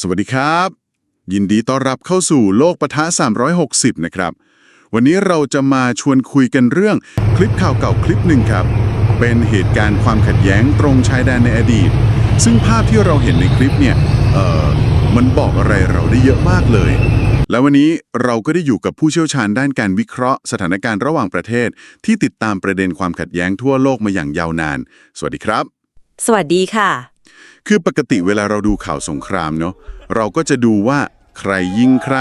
สวัสดีครับ ยินดีต้อนรับเข้าสู่โลกปะทะ 360 นะครับ วันนี้เราจะมาชวนคุยกันเรื่องคลิปข่าวเก่าคลิปหนึ่งครับ เป็นเหตุการณ์ความขัดแย้งตรงชายแดนในอดีต ซึ่งภาพที่เราเห็นในคลิปเนี่ยเออมันบอกอะไรเราได้เยอะมากเลย และวันนี้เราก็ได้อยู่กับผู้เชี่ยวชาญด้านการวิเคราะห์ สถานการณ์ระหว่างประเทศ ที่ติดตามประเด็นความขัดแย้งทั่วโลกมาอย่างยาวนาน สวัสดีครับ สวัสดีค่ะ คือปกติเวลาเราดูข่าวสงครามเนาะเราก็จะดูว่าใครยิงใคร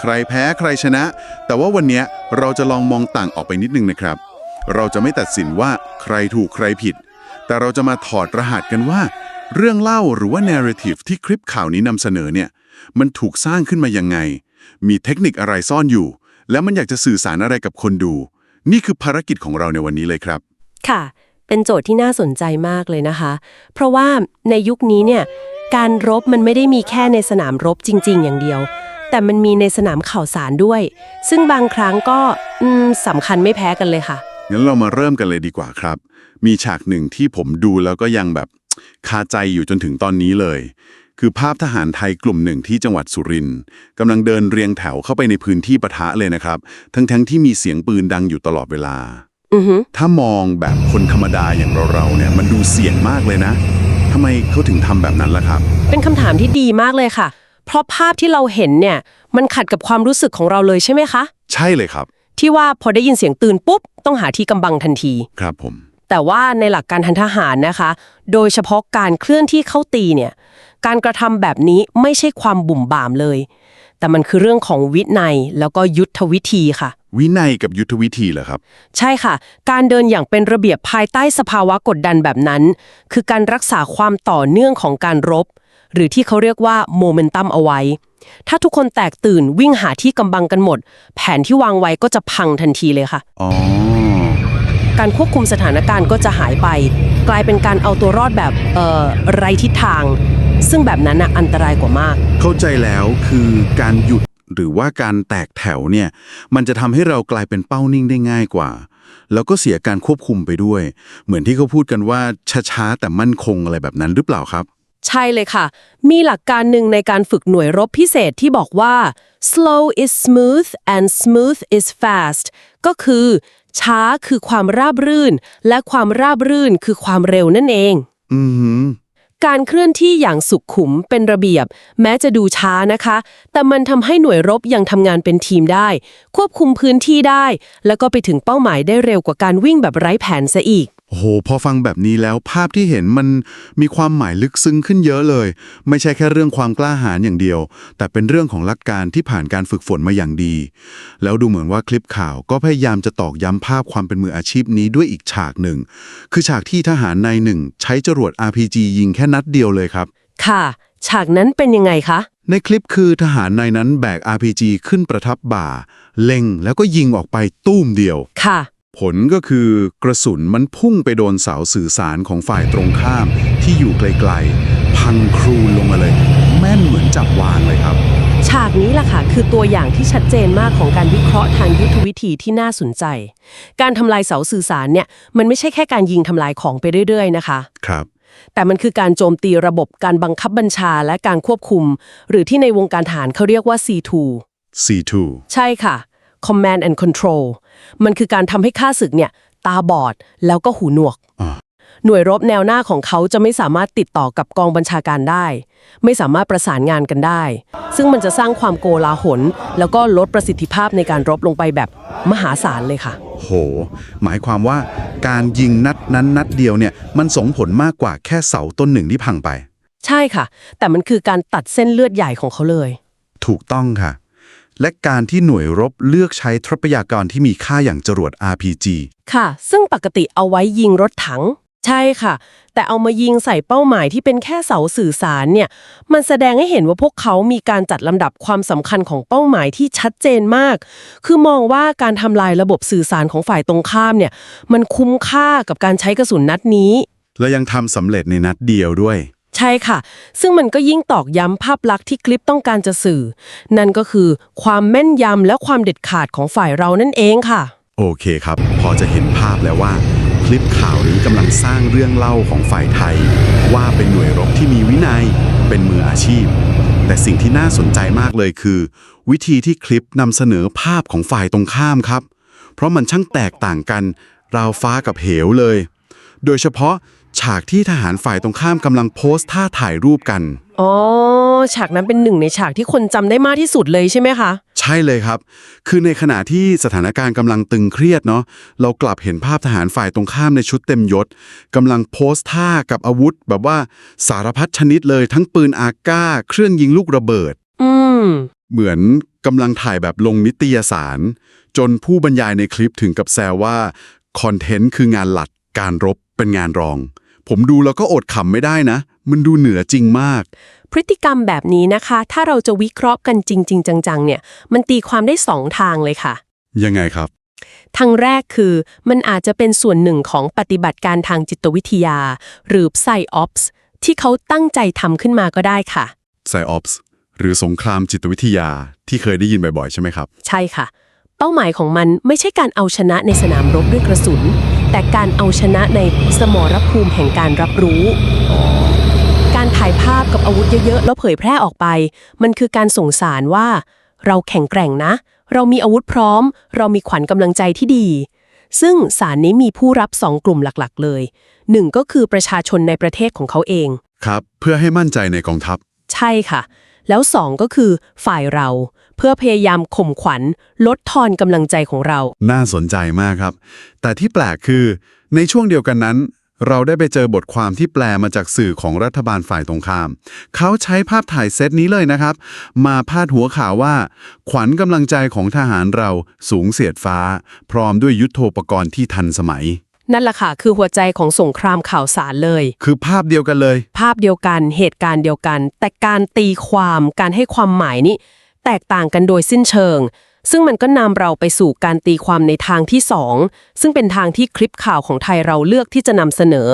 ใครแพ้ใครชนะ แต่ว่าวันนี้เราจะลองมองต่างออกไปนิดนึงนะครับ เราจะไม่ตัดสินว่าใครถูกใครผิด แต่เราจะมาถอดรหัสกันว่า เรื่องเล่าหรือว่า narrative ที่คลิปข่าวนี้นำเสนอเนี่ยมันถูกสร้างขึ้นมายังไง มีเทคนิคอะไรซ่อนอยู่ แล้วมันอยากจะสื่อสารอะไรกับคนดู นี่คือภารกิจของเราในวันนี้เลยครับ ค่ะ เป็นโจทย์ที่น่าสนใจมากเลยนะคะ เพราะว่าในยุคนี้เนี่ยการรบมันไม่ได้มีแค่ในสนามรบจริง ๆ อย่างเดียว แต่มันมีในสนามข่าวสารด้วย ซึ่งบางครั้งก็สำคัญไม่แพ้กันเลยค่ะ งั้นเรามาเริ่มกันเลยดีกว่าครับ มีฉากหนึ่งที่ผมดูแล้วก็ยังแบบคาใจอยู่จนถึงตอนนี้เลย คือภาพทหารไทยกลุ่มหนึ่งที่จังหวัดสุรินทร์กำลังเดินเรียงแถวเข้าไปในพื้นที่ปะทะเลยนะครับ ทั้งๆที่มีเสียงปืนดังอยู่ตลอดเวลา ถ้ามองแบบคนธรรมดาอย่างเราๆเนี่ย มันดูเสี่ยงมากเลยนะทำไมเขาถึงทำแบบนั้นล่ะครับ เป็นคำถามที่ดีมากเลยค่ะ เพราะภาพที่เราเห็นเนี่ย มันขัดกับความรู้สึกของเราเลยใช่ไหมคะ ใช่เลยครับ ที่ว่าพอได้ยินเสียงตื่นปุ๊บ ต้องหาที่กำบังทันที ครับผม แต่ว่าในหลักการทางทหารนะคะ โดยเฉพาะการเคลื่อนที่เข้าตีเนี่ย การกระทำแบบนี้ไม่ใช่ความบุ่มบ่ามเลย แต่มันคือเรื่องของวินัยแล้วก็ยุทธวิธีค่ะ วินัยกับยุทธวิธีเหรอครับ ใช่ค่ะ การเดินอย่างเป็นระเบียบภายใต้สภาวะกดดันแบบนั้น คือการรักษาความต่อเนื่องของการรบ หรือที่เขาเรียกว่าโมเมนตัมเอาไว้ ถ้าทุกคนแตกตื่นวิ่งหาที่กำบังกันหมด แผนที่วางไว้ก็จะพังทันทีเลยค่ะ อ๋อ การควบคุมสถานการณ์ก็จะหายไป กลายเป็นการเอาตัวรอดแบบเอ่อไรทิศทาง ซึ่งแบบนั้นน่ะอันตรายกว่ามาก เข้าใจแล้วคือการหยุด หรือว่าการแตกแถวเนี่ยมันจะทำให้เรากลายเป็นเป้านิ่งได้ง่ายกว่า แล้วก็เสียการควบคุมไปด้วย เหมือนที่เขาพูดกันว่าช้าๆแต่มั่นคงอะไรแบบนั้นหรือเปล่าครับ ใช่เลยค่ะ มีหลักการหนึ่งในการฝึกหน่วยรบพิเศษที่บอกว่า slow is smooth and smooth is fast ก็คือ ช้าคือความราบรื่น และความราบรื่นคือความเร็วนั่นเอง อือหือ การเคลื่อนที่อย่างสุขขุมเป็นระเบียบ แม้จะดูช้านะคะ แต่มันทำให้หน่วยรบยังทำงานเป็นทีมได้ ควบคุมพื้นที่ได้ แล้วก็ไปถึงเป้าหมายได้เร็วกว่าการวิ่งแบบไร้แผนซะอีก โอ้โหพอฟังแบบนี้แล้วภาพที่เห็นมันมีความหมายลึกซึ้งขึ้นเยอะเลย ไม่ใช่แค่เรื่องความกล้าหาญอย่างเดียว แต่เป็นเรื่องของหลักการที่ผ่านการฝึกฝนมาอย่างดี แล้วดูเหมือนว่าคลิปข่าวก็พยายามจะตอกย้ำภาพความเป็นมืออาชีพนี้ด้วยอีกฉากหนึ่ง คือฉากที่ทหารนายหนึ่ง ใช้จรวด RPG ยิงแค่นัดเดียวเลยครับ ค่ะ ฉากนั้นเป็นยังไงคะในคลิปคือทหารนายนั้นแบก RPG ขึ้นประทับบ่า เล็งแล้วก็ยิงออกไปตุ้มเดียว ค่ะ ผลก็คือกระสุนมันพุ่งไปโดนเสาสื่อสารของฝ่ายตรงข้ามที่อยู่ไกลๆ พังครูนลงมาเลย แม่นเหมือนจับวางเลยครับ ฉากนี้แหละค่ะ คือตัวอย่างที่ชัดเจนมากของการวิเคราะห์ทางยุทธวิธีที่น่าสนใจ การทำลายเสาสื่อสารเนี่ย มันไม่ใช่แค่การยิงทำลายของไปเรื่อยๆ นะคะ ครับ แต่มันคือการโจมตีระบบการบังคับบัญชาและการควบคุม หรือที่ในวงการทหารเขาเรียกว่า C2 C2 ใช่ค่ะ Command and Control มันคือการทำให้ข้าศึกเนี่ย ตาบอดแล้วก็หูหนวกอ่าหน่วยรบแนวหน้าของเขาจะไม่สามารถติดต่อกับกองบัญชาการได้ ไม่สามารถประสานงานกันได้ ซึ่งมันจะสร้างความโกลาหล แล้วก็ลดประสิทธิภาพในการรบลงไปแบบมหาศาลเลยค่ะ โห หมายความว่าการยิงนัดนั้นนัดเดียวเนี่ยมันส่งผลมากกว่าแค่เสาต้นหนึ่งที่พังไป ใช่ค่ะ แต่มันคือการตัดเส้นเลือดใหญ่ของเขาเลย ถูกต้องค่ะ และการที่หน่วยรบเลือกใช้ทรัพยากรที่มีค่าอย่างจรวด RPG ค่ะ ซึ่งปกติเอาไว้ยิงรถถัง ใช่ค่ะ แต่เอามายิงใส่เป้าหมายที่เป็นแค่เสาสื่อสารเนี่ย มันแสดงให้เห็นว่าพวกเขามีการจัดลำดับความสำคัญของเป้าหมายที่ชัดเจนมาก คือมองว่าการทำลายระบบสื่อสารของฝ่ายตรงข้ามเนี่ย มันคุ้มค่ากับการใช้กระสุนนัดนี้ และยังทำสำเร็จในนัดเดียวด้วยใช่ค่ะ ซึ่งมันก็ยิ่งตอกย้ำภาพลักษณ์ที่คลิปต้องการจะสื่อ นั่นก็คือความแม่นยำและความเด็ดขาดของฝ่ายเรานั่นเองค่ะ โอเคครับ พอจะเห็นภาพแล้วว่า คลิปข่าวนี้กำลังสร้างเรื่องเล่าของฝ่ายไทย ว่าเป็นหน่วยรบที่มีวินัย เป็นมืออาชีพ แต่สิ่งที่น่าสนใจมากเลยคือ วิธีที่คลิปนำเสนอภาพของฝ่ายตรงข้ามครับ เพราะมันช่างแตกต่างกัน ราวฟ้ากับเหวเลย โดยเฉพาะ ฉากที่ทหารฝ่ายตรงข้ามกำลังโพสต์ท่าถ่ายรูปกัน อ๋อ ฉากนั้นเป็นหนึ่งในฉากที่คนจำได้มากที่สุดเลยใช่ไหมคะ ใช่เลยครับ คือในขณะที่สถานการณ์กำลังตึงเครียดเนาะ เรากลับเห็นภาพทหารฝ่ายตรงข้ามในชุดเต็มยศกำลังโพสต์ท่ากับอาวุธ แบบว่าสารพัดชนิดเลยทั้งปืนอาก้า เครื่องยิงลูกระเบิด อืม เหมือนกำลังถ่ายแบบลงนิตยสาร จนผู้บรรยายในคลิปถึงกับแซวว่า คอนเทนต์คืองานหลักการรบเป็นงานรอง ผมดูแล้วก็อดขำไม่ได้นะ มันดูเหนือจริงมาก พฤติกรรมแบบนี้นะคะ ถ้าเราจะวิเคราะห์กันจริง ๆ จังๆ เนี่ย มันตีความได้สองทางเลยค่ะ ยังไงครับ ทางแรกคือ มันอาจจะเป็นส่วนหนึ่งของปฏิบัติการทางจิตวิทยา หรือ PsyOps ที่เขาตั้งใจทำขึ้นมาก็ได้ค่ะ Psyops หรือสงครามจิตวิทยาที่เคยได้ยินบ่อยๆ ใช่ไหมครับ ใช่ค่ะ เป้าหมายของมันไม่ใช่การเอาชนะในสนามรบด้วยกระสุน แต่การเอาชนะในสมรภูมิแห่งการรับรู้ การถ่ายภาพกับอาวุธเยอะๆ แล้วเผยแพร่ออกไป มันคือการส่งสารว่า เราแข็งแกร่งนะ เรามีอาวุธพร้อม เรามีขวัญกำลังใจที่ดี ซึ่งสารนี้มีผู้รับสองกลุ่มหลักๆ เลยหนึ่งก็คือประชาชนในประเทศของเขาเอง ครับ เพื่อให้มั่นใจในกองทัพ ใช่ค่ะ แล้วสองก็คือฝ่ายเรา เพื่อพยายามข่มขวัญ ลดทอนกำลังใจของเรา น่าสนใจมากครับ แต่ที่แปลกคือ ในช่วงเดียวกันนั้น เราได้ไปเจอบทความที่แปลมาจากสื่อของรัฐบาลฝ่ายตรงข้าม เขาใช้ภาพถ่ายเซตนี้เลยนะครับ มาพาดหัวข่าวว่า ขวัญกำลังใจของทหารเราสูงเสียดฟ้า พร้อมด้วยยุทโธปกรณ์ที่ทันสมัย นั่นแหละค่ะคือหัวใจของสงครามข่าวสารเลย คือภาพเดียวกันเลย ภาพเดียวกันเหตุการณ์เดียวกัน แต่การตีความการให้ความหมายนี่ แตกต่างกันโดยสิ้นเชิง ซึ่งมันก็นำเราไปสู่การตีความในทางที่สองซึ่งเป็นทางที่คลิปข่าวของไทยเราเลือกที่จะนำเสนอ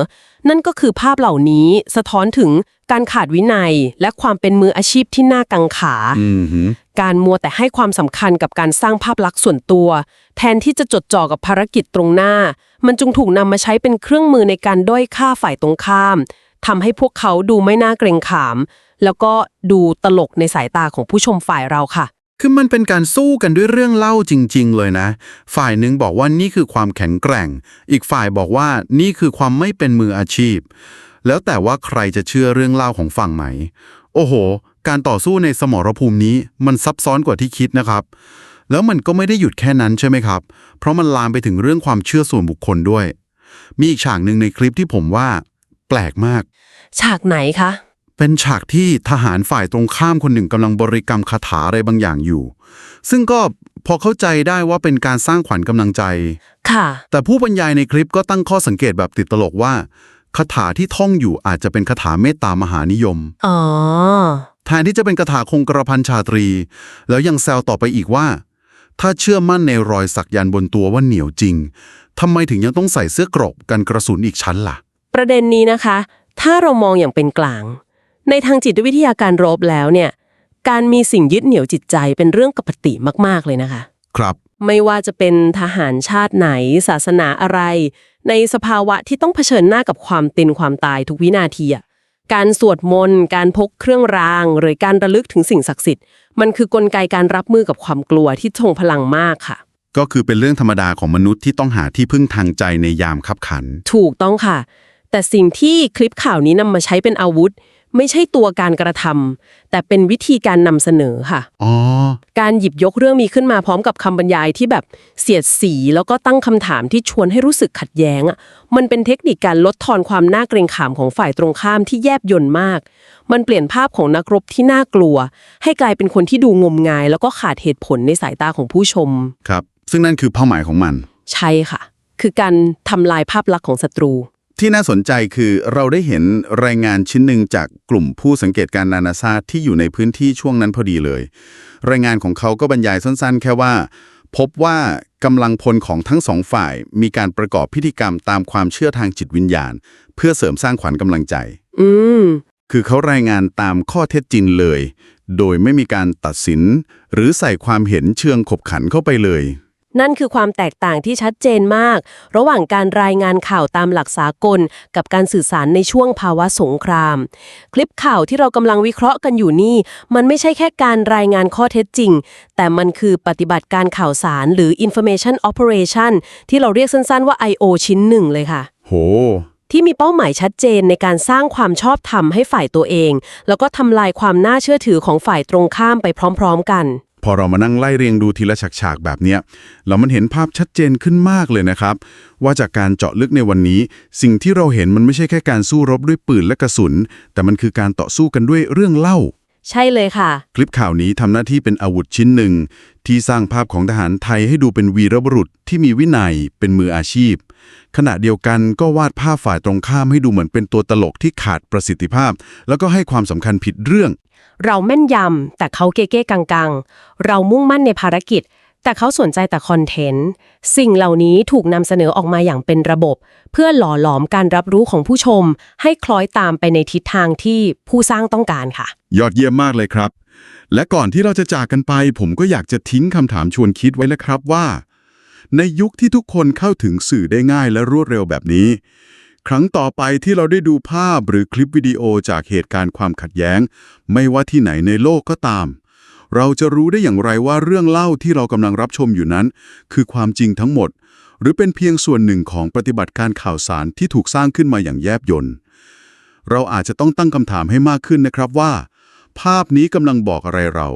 นั่นก็คือภาพเหล่านี้สะท้อนถึงการขาดวินัยและความเป็นมืออาชีพที่น่ากังขาอืมหือการมัวแต่ให้ความสำคัญกับการสร้างภาพลักษณ์ส่วนตัว แทนที่จะจดจ่อกับภารกิจตรงหน้า มันจึงถูกนำมาใช้เป็นเครื่องมือในการด้อยค่าฝ่ายตรงข้ามทำให้พวกเขาดูไม่น่าเกรงขาม แล้วก็ดูตลกในสายตาของผู้ชมฝ่ายเราค่ะ คือมันเป็นการสู้กันด้วยเรื่องเล่าจริง ๆ เลยนะ ฝ่ายหนึ่งบอกว่านี่คือความแข็งแกร่ง อีกฝ่ายบอกว่านี่คือความไม่เป็นมืออาชีพ แล้วแต่ว่าใครจะเชื่อเรื่องเล่าของฝั่งไหน โอ้โห การต่อสู้ในสมรภูมินี้มันซับซ้อนกว่าที่คิดนะครับ แล้วมันก็ไม่ได้หยุดแค่นั้นใช่ไหมครับ เพราะมันลามไปถึงเรื่องความเชื่อส่วนบุคคลด้วย มีอีกฉากหนึ่งในคลิปที่ผมว่า แปลกมาก ฉากไหนคะ เป็นฉากที่ทหารฝ่ายตรงข้ามคนหนึ่งกำลังบริกรรมคาถาอะไรบางอย่างอยู่ ซึ่งก็พอเข้าใจได้ว่าเป็นการสร้างขวัญกำลังใจ ค่ะ แต่ผู้บรรยายในคลิปก็ตั้งข้อสังเกตแบบติดตลกว่าคาถาที่ท่องอยู่อาจจะเป็นคาถาเมตตามหานิยม อ๋อ แทนที่จะเป็นคาถาคงกระพันชาตรี แล้วยังแซวต่อไปอีกว่า ถ้าเชื่อมั่นในรอยสักยันต์บนตัวว่าเหนียวจริงทำไมถึงยังต้องใส่เสื้อเกรกกันกระสุนอีกชั้นล่ะ ประเด็นนี้นะคะ ถ้าเรามองอย่างเป็นกลาง ในทางจิตวิทยาการรบแล้วเนี่ย การมีสิ่งยึดเหนี่ยวจิตใจเป็นเรื่องปกติมากๆเลยนะคะ ครับ ไม่ว่าจะเป็นทหารชาติไหน ศาสนาอะไร ในสภาวะที่ต้องเผชิญหน้ากับความเป็นความตายทุกวินาทีอะการสวดมนต์การพกเครื่องราง หรือการระลึกถึงสิ่งศักดิ์สิทธิ์ มันคือกลไกการรับมือกับความกลัวที่ทรงพลังมากค่ะ ก็คือเป็นเรื่องธรรมดาของมนุษย์ที่ต้องหาที่พึ่งทางใจในยามคับขัน ถูกต้องค่ะ แต่สิ่งที่คลิปข่าวนี้นำมาใช้เป็นอาวุธ ไม่ใช่ตัวการกระทำแต่เป็นวิธีการนำเสนอค่ะ อ๋อ การหยิบยกเรื่องนี้ขึ้นมาพร้อมกับคำบรรยายที่แบบเสียดสี แล้วก็ตั้งคำถามที่ชวนให้รู้สึกขัดแย้งอะมันเป็นเทคนิคการลดทอนความน่าเกรงขามของฝ่ายตรงข้ามที่แยบยลมาก มันเปลี่ยนภาพของนักรบที่น่ากลัว ให้กลายเป็นคนที่ดูงมงาย แล้วก็ขาดเหตุผลในสายตาของผู้ชม ครับ ซึ่งนั่นคือเป้าหมายของมัน ใช่ค่ะ คือการทำลายภาพลักษณ์ของศัตรู ที่น่าสนใจคือเราได้เห็นรายงานชิ้นหนึ่งจากกลุ่มผู้สังเกตการณ์นานาชาติที่อยู่ในพื้นที่ช่วงนั้นพอดีเลย รายงานของเขาก็บรรยายสั้นๆ แค่ว่า พบว่ากำลังพลของทั้งสองฝ่ายมีการประกอบพิธีกรรมตามความเชื่อทางจิตวิญญาณ เพื่อเสริมสร้างขวัญกำลังใจ อืม คือเขารายงานตามข้อเท็จจริงเลย โดยไม่มีการตัดสิน หรือใส่ความเห็นเชิงขบขันเข้าไปเลย นั่นคือความแตกต่างที่ชัดเจนมาก ระหว่างการรายงานข่าวตามหลักสากล กับการสื่อสารในช่วงภาวะสงคราม คลิปข่าวที่เรากำลังวิเคราะห์กันอยู่นี่ มันไม่ใช่แค่การรายงานข้อเท็จจริง แต่มันคือปฏิบัติการข่าวสารหรือ information operation ที่เราเรียกสั้นๆว่า I.O. ชิ้นหนึ่งเลยค่ะ โห ที่มีเป้าหมายชัดเจนในการสร้างความชอบธรรมให้ฝ่ายตัวเอง แล้วก็ทำลายความน่าเชื่อถือของฝ่ายตรงข้ามไปพร้อม ๆ กัน พอเรามานั่งไล่เรียงดูทีละฉากๆแบบเนี้ยแล้วมันเห็นภาพชัดเจนขึ้นมากเลยนะครับ ว่าจากการเจาะลึกในวันนี้ สิ่งที่เราเห็นมันไม่ใช่แค่การสู้รบด้วยปืนและกระสุน แต่มันคือการต่อสู้กันด้วยเรื่องเล่า ใช่เลยค่ะ คลิปข่าวนี้ทำหน้าที่เป็นอาวุธชิ้นหนึ่ง ที่สร้างภาพของทหารไทยให้ดูเป็นวีรบุรุษที่มีวินัยเป็นมืออาชีพ ขณะเดียวกันก็วาดภาพฝ่ายตรงข้ามให้ดูเหมือนเป็นตัวตลกที่ขาดประสิทธิภาพ แล้วก็ให้ความสำคัญผิดเรื่อง เราแม่นยำแต่เขาเก้ๆกังๆ เรามุ่งมั่นในภารกิจ แต่เขาสนใจแต่คอนเทนต์ สิ่งเหล่านี้ถูกนำเสนอออกมาอย่างเป็นระบบ เพื่อหล่อหลอมการรับรู้ของผู้ชม ให้คล้อยตามไปในทิศทางที่ผู้สร้างต้องการค่ะ ยอดเยี่ยมมากเลยครับ และก่อนที่เราจะจากกันไป ผมก็อยากจะทิ้งคำถามชวนคิดไว้แล้วครับว่า ในยุคที่ทุกคนเข้าถึงสื่อได้ง่ายและรวดเร็วแบบนี้ ครั้งต่อไปที่เราได้ดูภาพหรือคลิปวิดีโอจากเหตุการณ์ความขัดแย้ง ไม่ว่าที่ไหนในโลกก็ตาม เราจะรู้ได้อย่างไรว่าเรื่องเล่าที่เรากำลังรับชมอยู่นั้น คือความจริงทั้งหมด หรือเป็นเพียงส่วนหนึ่งของปฏิบัติการข่าวสารที่ถูกสร้างขึ้นมาอย่างแยบยลเราอาจจะต้องตั้งคำถามให้มากขึ้นนะครับว่า ภาพนี้กำลังบอกอะไรเรา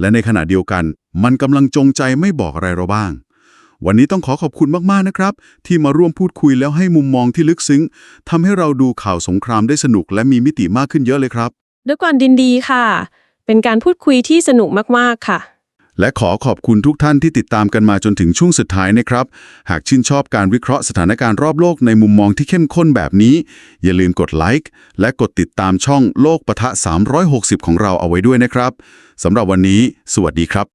และในขณะเดียวกัน มันกำลังจงใจไม่บอกอะไรเราบ้าง วันนี้ต้องขอขอบคุณมากๆนะครับ ที่มาร่วมพูดคุยแล้วให้มุมมองที่ลึกซึ้งทำให้เราดูข่าวสงครามได้สนุกและมีมิติมากขึ้นเยอะเลยครับ ด้วยความดินดีค่ะ เป็นการพูดคุยที่สนุกมากๆค่ะ และขอขอบคุณทุกท่านที่ติดตามกันมาจนถึงช่วงสุดท้ายนะครับ หากชื่นชอบการวิเคราะห์สถานการณ์รอบโลกในมุมมองที่เข้มข้นแบบนี้ อย่าลืมกดไลค์และกดติดตามช่องโลกปะทะ 360 ของเราเอาไว้ด้วยนะครับสำหรับวันนี้ สวัสดีครับ